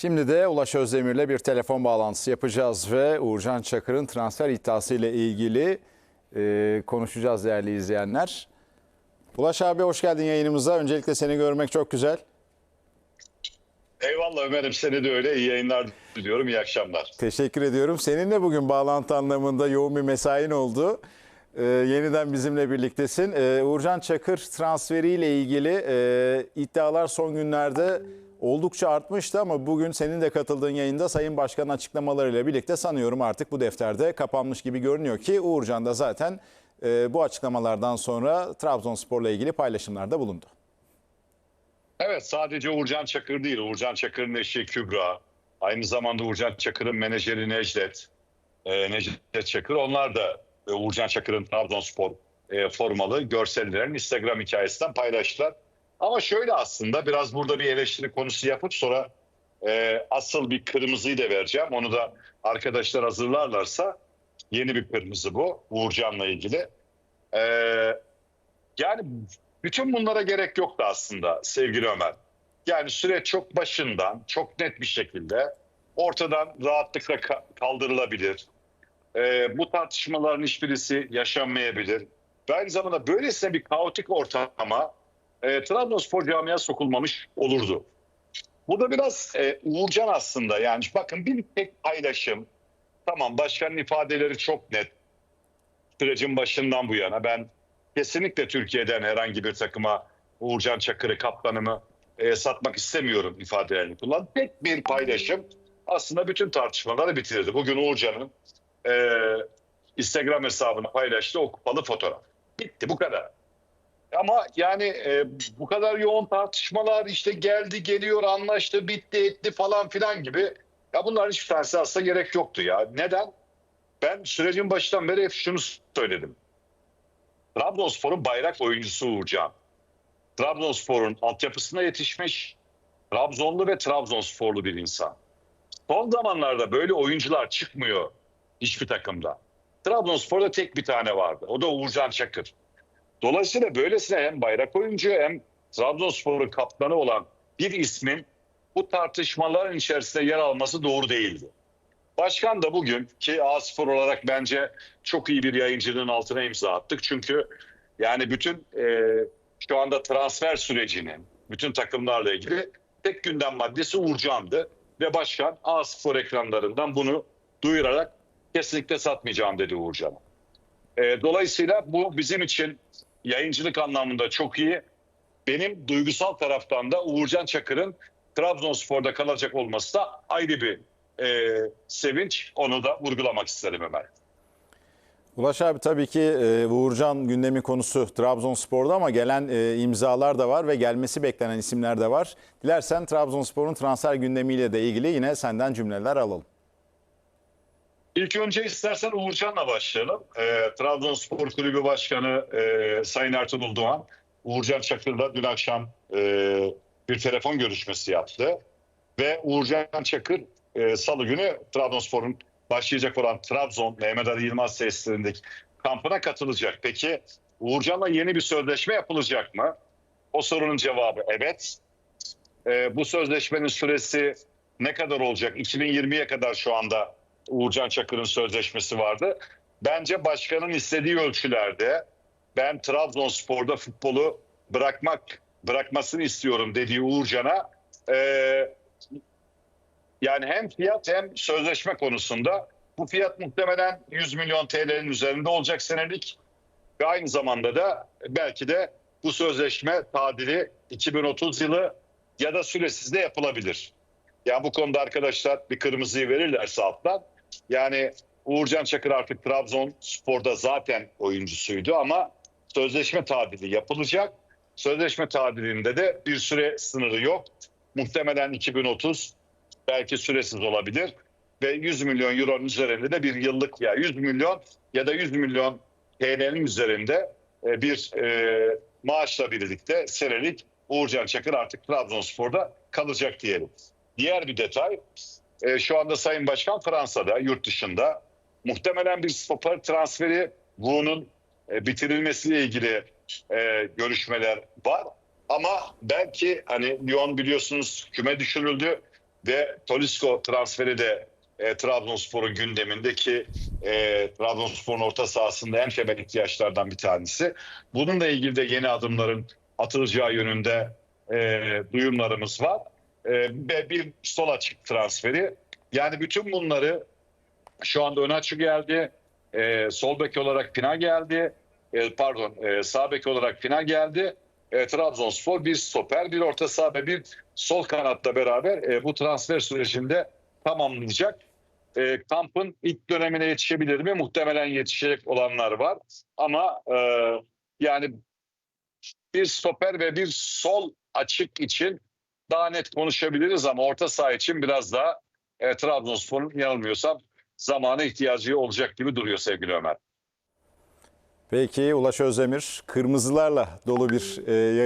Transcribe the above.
Şimdi de Ulaş Özdemir'le bir telefon bağlantısı yapacağız ve Uğurcan Çakır'ın transfer iddiası ile ilgili e, konuşacağız değerli izleyenler. Ulaş abi hoş geldin yayınımıza. Öncelikle seni görmek çok güzel. Eyvallah Ömer'im seni de öyle. İyi yayınlar diliyorum. İyi akşamlar. Teşekkür ediyorum. Seninle bugün bağlantı anlamında yoğun bir mesain oldu. Ee, yeniden bizimle birliktesin. Ee, Uğurcan Çakır transferiyle ilgili e, iddialar son günlerde oldukça artmıştı ama bugün senin de katıldığın yayında Sayın Başkan'ın açıklamalarıyla birlikte sanıyorum artık bu defterde kapanmış gibi görünüyor ki Uğurcan da zaten e, bu açıklamalardan sonra Trabzonspor'la ilgili paylaşımlarda bulundu. Evet sadece Uğurcan Çakır değil. Uğurcan Çakır'ın eşi Kübra. Aynı zamanda Uğurcan Çakır'ın menajeri Necdet. E, Necdet Çakır. Onlar da e, Uğurcan Çakır'ın Trabzonspor e, formalı görsellerini Instagram hikayesinden paylaştılar. Ama şöyle aslında biraz burada bir eleştiri konusu yapıp sonra e, asıl bir kırmızıyı da vereceğim. Onu da arkadaşlar hazırlarlarsa yeni bir kırmızı bu Uğurcan'la ilgili. E, yani bütün bunlara gerek yoktu aslında sevgili Ömer. Yani süreç çok başından çok net bir şekilde ortadan rahatlıkla ka- kaldırılabilir. Ee, bu tartışmaların hiçbirisi yaşanmayabilir. Ve aynı zamanda böylesine bir kaotik ortama e, Trabzonspor camiaya sokulmamış olurdu. Bu da biraz e, Uğurcan aslında yani bakın bir tek paylaşım tamam başkanın ifadeleri çok net sürecin başından bu yana ben kesinlikle Türkiye'den herhangi bir takıma Uğurcan Çakır'ı kaptanımı e, satmak istemiyorum ifadelerini kullan. Tek bir paylaşım aslında bütün tartışmaları bitirdi. Bugün Uğurcan'ın e, Instagram hesabını paylaştı o kupalı fotoğraf. Bitti bu kadar. Ama yani e, bu kadar yoğun tartışmalar işte geldi geliyor anlaştı bitti etti falan filan gibi. Ya bunların hiçbir tanesi aslında gerek yoktu ya. Neden? Ben sürecin başından beri hep şunu söyledim. Trabzonspor'un bayrak oyuncusu Uğurcan. Trabzonspor'un altyapısına yetişmiş, Trabzonlu ve Trabzonsporlu bir insan. Son zamanlarda böyle oyuncular çıkmıyor hiçbir takımda. Trabzonspor'da tek bir tane vardı. O da Uğurcan Çakır. Dolayısıyla böylesine hem bayrak oyuncu hem Trabzonspor'un kaptanı olan bir ismin bu tartışmaların içerisinde yer alması doğru değildi. Başkan da bugün ki A-Spor olarak bence çok iyi bir yayıncılığın altına imza attık. Çünkü yani bütün e, şu anda transfer sürecinin bütün takımlarla ilgili tek gündem maddesi Uğurcan'dı. Ve başkan A-Spor ekranlarından bunu duyurarak kesinlikle satmayacağım dedi Uğurcan'a. E, dolayısıyla bu bizim için yayıncılık anlamında çok iyi. Benim duygusal taraftan da Uğurcan Çakır'ın Trabzonspor'da kalacak olması da ayrı bir e, sevinç. Onu da vurgulamak isterim Ömer. Ulaş abi tabii ki e, Uğurcan gündemi konusu Trabzonspor'da ama gelen e, imzalar da var ve gelmesi beklenen isimler de var. Dilersen Trabzonspor'un transfer gündemiyle de ilgili yine senden cümleler alalım. İlk önce istersen Uğurcan'la başlayalım. E, Trabzonspor Kulübü Başkanı e, Sayın Ertuğrul Doğan, Uğurcan Çakır'la dün akşam e, bir telefon görüşmesi yaptı. Ve Uğurcan Çakır e, salı günü Trabzonspor'un başlayacak olan Trabzon Mehmet Ali Yılmaz tesislerindeki kampına katılacak. Peki Uğurcan'la yeni bir sözleşme yapılacak mı? O sorunun cevabı evet. E, bu sözleşmenin süresi ne kadar olacak? 2020'ye kadar şu anda Uğurcan Çakır'ın sözleşmesi vardı. Bence başkanın istediği ölçülerde ben Trabzonspor'da futbolu bırakmak bırakmasını istiyorum dediği Uğurcan'a e, yani hem fiyat hem sözleşme konusunda bu fiyat muhtemelen 100 milyon TL'nin üzerinde olacak senelik ve aynı zamanda da belki de bu sözleşme tadili 2030 yılı ya da süresiz de yapılabilir. Yani bu konuda arkadaşlar bir kırmızıyı verirlerse alttan yani Uğurcan Çakır artık Trabzonspor'da zaten oyuncusuydu ama sözleşme tadili yapılacak. Sözleşme tadilinde de bir süre sınırı yok. Muhtemelen 2030 belki süresiz olabilir ve 100 milyon euronun üzerinde de bir yıllık ya 100 milyon ya da 100 milyon TL'nin üzerinde e, bir e, maaşla birlikte senelik Uğurcan Çakır artık Trabzonspor'da kalacak diyelim. Diğer bir detay e, şu anda Sayın Başkan Fransa'da yurt dışında muhtemelen bir stoper transferi bunun e, bitirilmesiyle ilgili e, görüşmeler var. Ama belki hani Lyon biliyorsunuz küme düşürüldü. ve Tolisko transferi de e, Trabzonspor'un gündemindeki e, Trabzonspor'un orta sahasında en temel ihtiyaçlardan bir tanesi. Bununla ilgili de yeni adımların atılacağı yönünde e, duyumlarımız var. E, ve bir sol açık transferi. Yani bütün bunları şu anda ön açı geldi. E, sol bek olarak Pina geldi. E, pardon e, sağ bek olarak Pina geldi. E, Trabzonspor bir stoper, bir orta saha ve bir sol kanatta beraber e, bu transfer sürecinde tamamlayacak. E, kampın ilk dönemine yetişebilir mi? Muhtemelen yetişecek olanlar var. Ama e, yani bir stoper ve bir sol açık için daha net konuşabiliriz ama orta saha için biraz daha e, Trabzonspor'un yanılmıyorsam zamana ihtiyacı olacak gibi duruyor sevgili Ömer. Peki Ulaş Özdemir kırmızılarla dolu bir e, yayın.